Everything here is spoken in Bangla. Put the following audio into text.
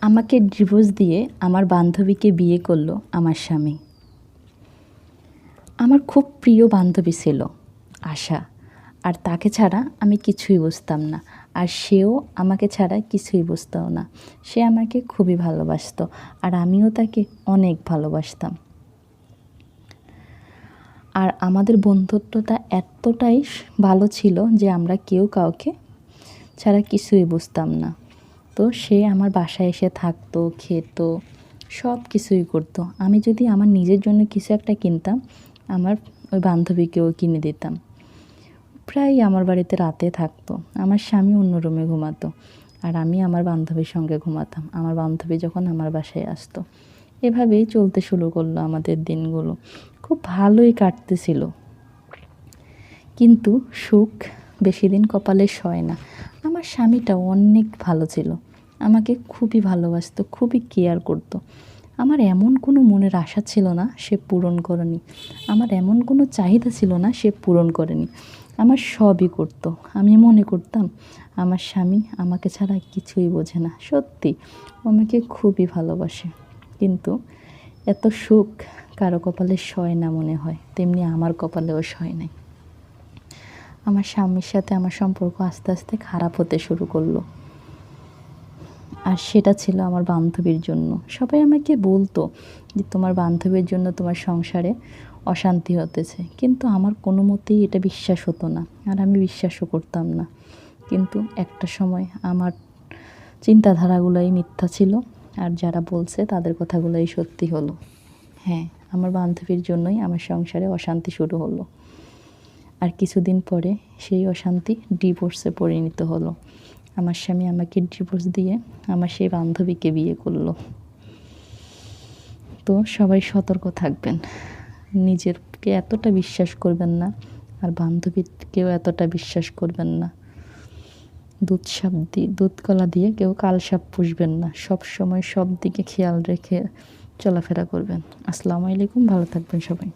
আমাকে ডিভোর্স দিয়ে আমার বান্ধবীকে বিয়ে করল আমার স্বামী। আমার খুব প্রিয় বান্ধবী ছিল, আশা। আর তাকে ছাড়া আমি কিছুই বুঝতাম না। আর সেও আমাকে ছাড়া কিছুই বুঝতো না। সে আমাকে খুবই ভালোবাসতো আর আমিও তাকে অনেক ভালোবাসতাম। আর আমাদের বন্ধুত্বটা এতটাই ভালো ছিল যে আমরা কেউ কাউকে ছাড়া কিছুই বুঝতাম না। তো সে আমার বাসায় এসে থাকতো, খেত সব কিছুই করতো। আমি যদি আমার নিজের জন্য কিছু একটা কিনতাম, আমার ওই বান্ধবীকেও কিনে দিতাম। প্রায় আমার বাড়িতে রাতে থাকতো। আমার স্বামী অন্য রুমে ঘুমাতো আর আমি আমার বান্ধবীর সঙ্গে ঘুমাতাম। আমার বান্ধবী যখন আমার বাসায় আসতো। এভাবেই চলতে শুরু করল আমাদের দিনগুলো। খুব ভালোই কাটতেছিল। কিন্তু সুখ বেশি দিন কপালে সয় না। আমার স্বামীটা অনেক ভালো ছিল। আমাকে খুবই ভালোবাসতো, খুবই কেয়ার করতো। আমার এমন কোনো মনের আশা ছিল না সে পূরণ করেনি। আমার এমন কোনো চাহিদা ছিল না সে পূরণ করেনি। আমার সবই করতো। আমি মনে করতাম, আমার স্বামী আমাকে ছাড়া কিছুই বোঝে না। সত্যি আমাকে খুবই ভালোবাসে। কিন্তু এত সুখ কারও কপালে সয় না মনে হয়। তেমনি আমার কপালেও সয় নাই। আমার স্বামীর সাথে আমার সম্পর্ক আস্তে আস্তে খারাপ হতে শুরু করল। আর সেটা ছিল আমার বান্ধবীর জন্য। সবাই আমাকে বলতো যে, তোমার বান্ধবীর জন্য তোমার সংসারে অশান্তি হতেছে। কিন্তু আমার কোনো মতেই এটা বিশ্বাস হতো না। আর আমি বিশ্বাসও করতাম না। কিন্তু একটা সময় আমার চিন্তাধারাগুলোই মিথ্যা ছিল। আর যারা বলছে, তাদের কথাগুলোই সত্যি হলো। হ্যাঁ আমার বান্ধবীর জন্যই আমার সংসারে অশান্তি শুরু হলো। আর কিছুদিন পরে সেই অশান্তি ডিভোর্সে পরিণত হলো। আমার স্বামী আমাকে ডিভোর্স দিয়ে আমার সেই বান্ধবীকে বিয়ে করল। তো সবাই সতর্ক থাকবেন। নিজেরকে এতটা বিশ্বাস করবেন না আর বান্ধবীকেও এতটা বিশ্বাস করবেন না। দুধ সাপ দিয়ে দুধ কলা দিয়ে কেউ কাল সাপ পুষবেন না। সব সময় সব দিকে খেয়াল রেখে চলাফেরা করবেন। আসসালামু আলাইকুম, ভালো থাকবেন সবাই।